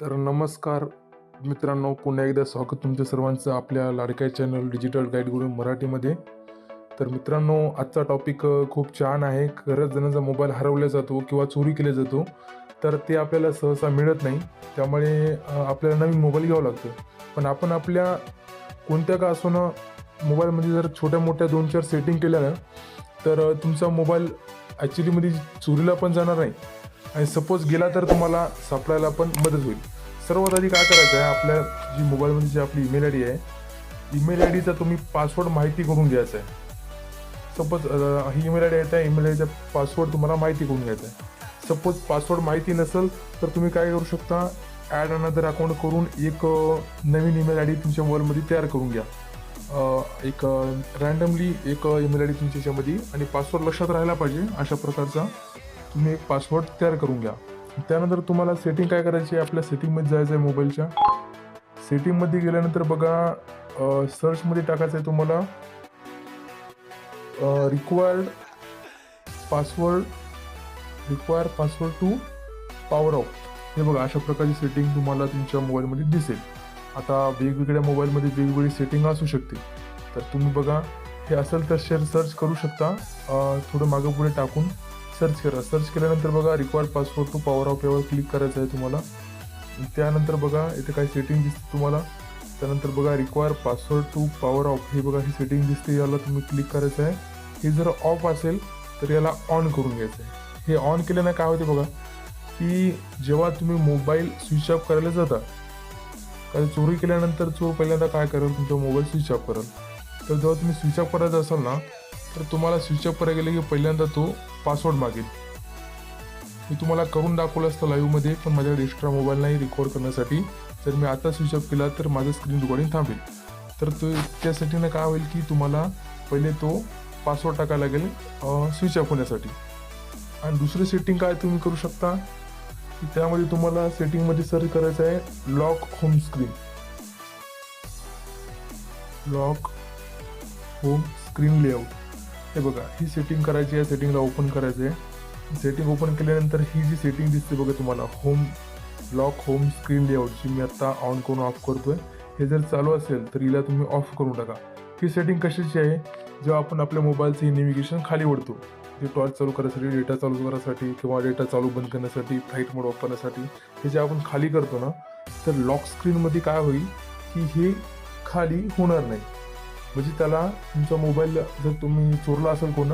तर नमस्कार मित्रांनो पुन्हा एकदा स्वागत तुमच्या सर्वांचं आपल्या लाडक्या चॅनल डिजिटल गाईड गुरु मराठीमध्ये. तर मित्रांनो आजचा टॉपिक खूप छान आहे. खरंच जणांचा मोबाईल हरवला जातो किंवा चोरी केला जातो तर ते आपल्याला सहसा मिळत नाही. त्यामुळे आपल्याला नवीन मोबाईल घ्यावा लागतो. पण आपण आपल्या कोणत्या का असो ना मोबाईलमध्ये जर छोट्या मोठ्या दोन चार सेटिंग केल्या ना तर तुमचा मोबाईल ॲक्च्युलीमध्ये चोरीला पण जाणार नाही. आणि सपोज गेला तर तुम्हाला सापडायला पण मदत होईल. सर्वात आधी काय करायचं आहे आपल्या जी मोबाईलमध्ये जी आपली ईमेल आय डी आहे ईमेल आय डीचा तुम्ही पासवर्ड माहिती करून घ्यायचा आहे. सपोज ही ईमेल आय डी आहे त्या ईमेल आय डीचा पासवर्ड तुम्हाला माहिती करून घ्यायचा आहे. सपोज पासवर्ड माहिती नसेल तर तुम्ही काय करू शकता ॲड अनदर अकाउंट करून एक नवीन ईमेल आय डी तुमच्या मोबाईलमध्ये तयार करून घ्या. एक रँडमली एक ईमेल आय डी तुमच्या याच्यामध्ये आणि पासवर्ड लक्षात राहायला पाहिजे अशा प्रकारचा तुम्ही एक पासवर्ड तयार करून घ्या. त्यानंतर तुम्हाला सेटिंग काय करायची आहे? आपल्या सेटिंगमध्ये जायचं आहे मोबाईलच्या सेटिंगमध्ये गेल्यानंतर बघा सर्चमध्ये टाकायचं आहे तुम्हाला. Required password require password to power off हे बघा अशा प्रकारची सेटिंग तुम्हाला तुमच्या मोबाईलमध्ये दिसेल. आता वेगवेगळ्या मोबाईलमध्ये वेगवेगळी सेटिंग असू शकते. तर तुम्ही बघा हे असेल तर शेअर सर्च करू शकता. थोडं मागं पुढे टाकून. सर्च करा. सर्च केल्यानंतर बघा required password to power off यावर क्लिक करायचं आहे तुम्हाला. त्यानंतर बघा इथे काही सेटिंग दिसते तुम्हाला. त्यानंतर बघा require password to power off हे बघा ही सेटिंग दिसते. याला तुम्ही क्लिक करायचं आहे. हे जर ऑफ असेल तर याला ऑन करून घ्यायचं आहे. हे ऑन केल्यानं काय होते बघा की जेव्हा तुम्ही मोबाईल स्विच ऑफ करायला जाता कारण चोरी केल्यानंतर चोर पहिल्यांदा काय करेल? तुमचा मोबाईल स्विच ऑफ करेल. तर जेव्हा तुम्ही स्विच ऑफ करायचा असाल ना तर तुम्हाला स्विच ऑफ करायला गेलं की पहिल्यांदा तो पासवर्ड मागेल. मी तुम्हाला करून दाखवलं असतं लाईव्हमध्ये पण माझ्याकडे एक्स्ट्रा मोबाईल नाही रेकॉर्ड करण्यासाठी. जर मी आता स्विच ऑफ केला तर माझं स्क्रीन रेकॉर्डिंग थांबेल. तर तो त्यासाठी ना काय होईल की तुम्हाला पहिले तो पासवर्ड टाकायला लागेल स्विच ऑफ होण्यासाठी. आणि दुसरी सेटिंग काय तुम्ही करू शकता? की त्यामध्ये तुम्हाला सेटिंगमध्ये सर्च करायचं आहे lock home screen lock home screen layout हे बघा ही सेटिंग करायची आहे सेटिंगला ओपन करायचं आहे. सेटिंग ओपन केल्यानंतर ही जी सेटिंग दिसते बघा तुम्हाला होम लॉक होम स्क्रीन लेआउटची मी आत्ता ऑन करून ऑफ करतोय हे जर चालू असेल तर हिला तुम्ही ऑफ करून टाका. ही सेटिंग कशाची आहे? जेव्हा आपण आपल्या मोबाईलचं हे नेव्हिगेशन खाली ओढतो जे टॉर्च चालू करण्यासाठी डेटा चालू करण्यासाठी किंवा डेटा चालू बंद करण्यासाठी फ्लाईट मोड वापरण्यासाठी हे जे आपण खाली करतो ना तर लॉक स्क्रीनमध्ये काय होईल? की हे खाली होणार नाही. म्हणजे त्याला तुमचा मोबाईल जर तुम्ही चोरला असेल कोण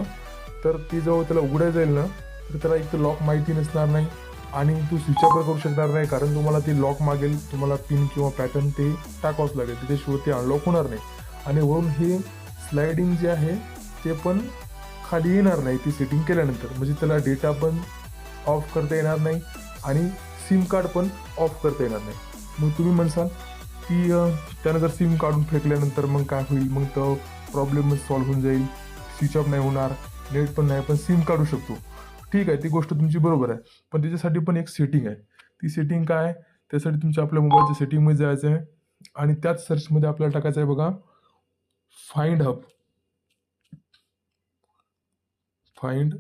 तर ते जेव्हा त्याला उघडायला जाईल ना तर त्याला एक तर लॉक माहिती नसणार नाही आणि तू स्विच ऑफ करू शकणार नाही कारण तुम्हाला ते लॉक मागेल तुम्हाला पिन किंवा पॅटर्न ते टाकावंच लागेल त्याच्याशिवाय ते अनलॉक होणार नाही. आणि वरून हे स्लायडिंग जे आहे ते पण खाली येणार नाही ती सेटिंग केल्यानंतर. म्हणजे त्याला डेटा पण ऑफ करता येणार नाही आणि सिम कार्ड पण ऑफ करता येणार नाही. मग तुम्ही म्हणसाल की त्यानंतर त्यानं जर सिम काढून फेकल्यानंतर मग काय होईल? मग तो प्रॉब्लेम सॉल्व्ह होऊन जाईल. स्विच ऑफ नाही होणार. नेट पण नाही. पण सिम काढू शकतो. ठीक आहे. ती गोष्ट तुमची बरोबर आहे. पण त्याच्यासाठी पण एक सेटिंग आहे. ती सेटिंग काय? आहे त्यासाठी तुमच्या आपल्या मोबाईलच्या सेटिंगमध्ये जायचं आहे. आणि त्याच सर्चमध्ये आपल्याला टाकायचं आहे बघा. फाइंड हब फाइंड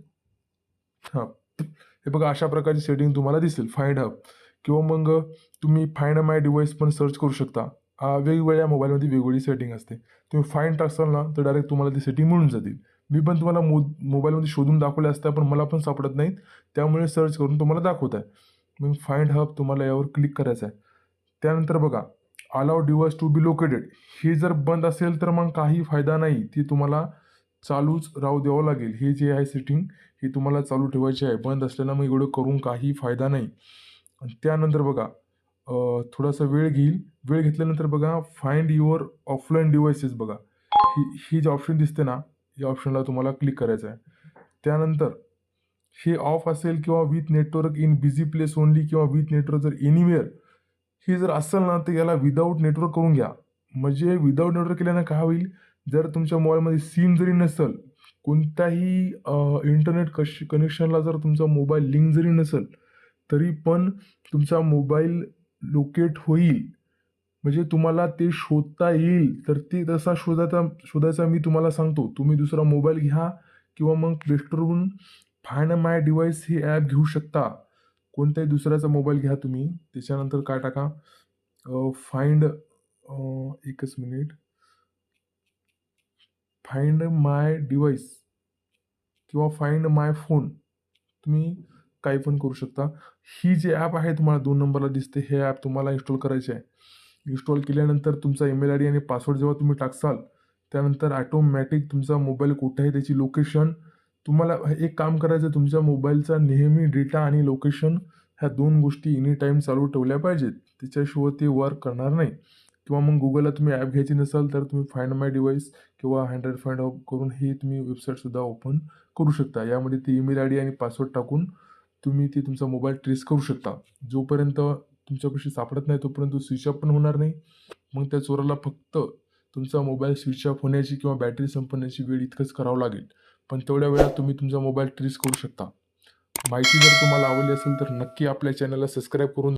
हब हे बघा अशा प्रकारची सेटिंग तुम्हाला दिसेल. फाइंड हब किंवा मग तुम्ही फाईंड माय डिव्हाइस पण सर्च करू शकता. वेगवेगळ्या मोबाईलमध्ये वेगवेगळी सेटिंग असते. तुम्ही फाईन टाकसाल ना तर डायरेक्ट तुम्हाला ती सेटिंग मिळून जातील. मी पण तुम्हाला मो मोबाईलमध्ये शोधून दाखवले असत्या पण मला पण सापडत नाहीत. त्यामुळे सर्च करून तुम्हाला दाखवत आहे. मग फाईंड हब तुम्हाला यावर क्लिक करायचं आहे. त्यानंतर बघा allow device to be located हे जर बंद असेल तर मग काही फायदा नाही. ती तुम्हाला चालूच राहू द्यावं लागेल. हे जे आहे सेटिंग हे तुम्हाला चालू ठेवायची आहे. बंद असल्यानं मग एवढं करून काही फायदा नाही. आणि त्यानंतर बघा थोडासा वेळ घेईल. वेळ घेतल्यानंतर बघा फाइंड युअर ऑफलाईन डिव्हाइसेस बघा. ही ही जे ऑप्शन दिसते ना या ऑप्शनला तुम्हाला क्लिक करायचं आहे. त्यानंतर हे ऑफ असेल किंवा with network in busy place only किंवा विथ नेटवर्क जर एनिवेअर हे जर असेल ना तर याला विदाऊट नेटवर्क करून घ्या. म्हणजे विदाऊट नेटवर्क केल्यानं काय होईल? जर तुमच्या मोबाईलमध्ये सिम जरी नसेल कोणत्याही इंटरनेट कश कनेक्शनला जर तुमचा मोबाईल लिंक जरी नसेल तरी पण तुमचा मोबाईल लोकेट होईल. म्हणजे तुम्हाला ते शोधता येईल. तर ते तसा शोधायचा शोधायचा मी तुम्हाला सांगतो. तुम्ही दुसरा मोबाईल घ्या किंवा मग प्लेस्टोरवरून फायन माय डिव्हाइस हे ॲप घेऊ शकता. कोणताही दुसऱ्याचा मोबाईल घ्या तुम्ही. त्याच्यानंतर काय टाका? फाइंड एकच मिनिट. फाइंड माय डिवाइस किंवा फाइंड माय फोन तुम्ही काही पण करू शकता. ही जी ॲप आहे तुम्हाला दोन नंबरला दिसते हे ॲप तुम्हाला इन्स्टॉल करायचे आहे. इन्स्टॉल केल्यानंतर तुमचा ईमेल आय डी आणि पासवर्ड जेव्हा तुम्ही टाकसाल त्यानंतर ॲटोमॅटिक तुमचा मोबाईल कुठे आहे त्याची लोकेशन तुम्हाला एक काम करायचं तुमच्या मोबाईलचा नेहमी डेटा आणि लोकेशन ह्या दोन गोष्टी एनी टाईम चालू ठेवल्या पाहिजेत. त्याच्याशिवाय ते वर्क करणार नाही. किंवा मग गुगलला तुम्ही ॲप घ्यायची नसाल तर तुम्ही फाइंड माय डिवाईस किंवा हँड्रेड फाइंड ऑफ करून ही तुम्ही वेबसाईटसुद्धा ओपन करू शकता. यामध्ये ती ईमेल आय डी आणि पासवर्ड टाकून तुम्ही ते तुमचा मोबाईल ट्रेस करू शकता. जोपर्यंत तुमच्यापाशी सापडत नाही तोपर्यंत स्विच ऑफ पण होणार नाही. मग त्या चोराला फक्त तुमचा मोबाईल स्विच ऑफ होण्याची किंवा बॅटरी संपण्याची वेळ इतकंच करावं लागेल. पण तेवढ्या वेळात तुम्ही तुमचा मोबाईल ट्रेस करू शकता. माहिती जर तुम्हाला आवडली असेल तर नक्की आपल्या चॅनलला सबस्क्राईब करून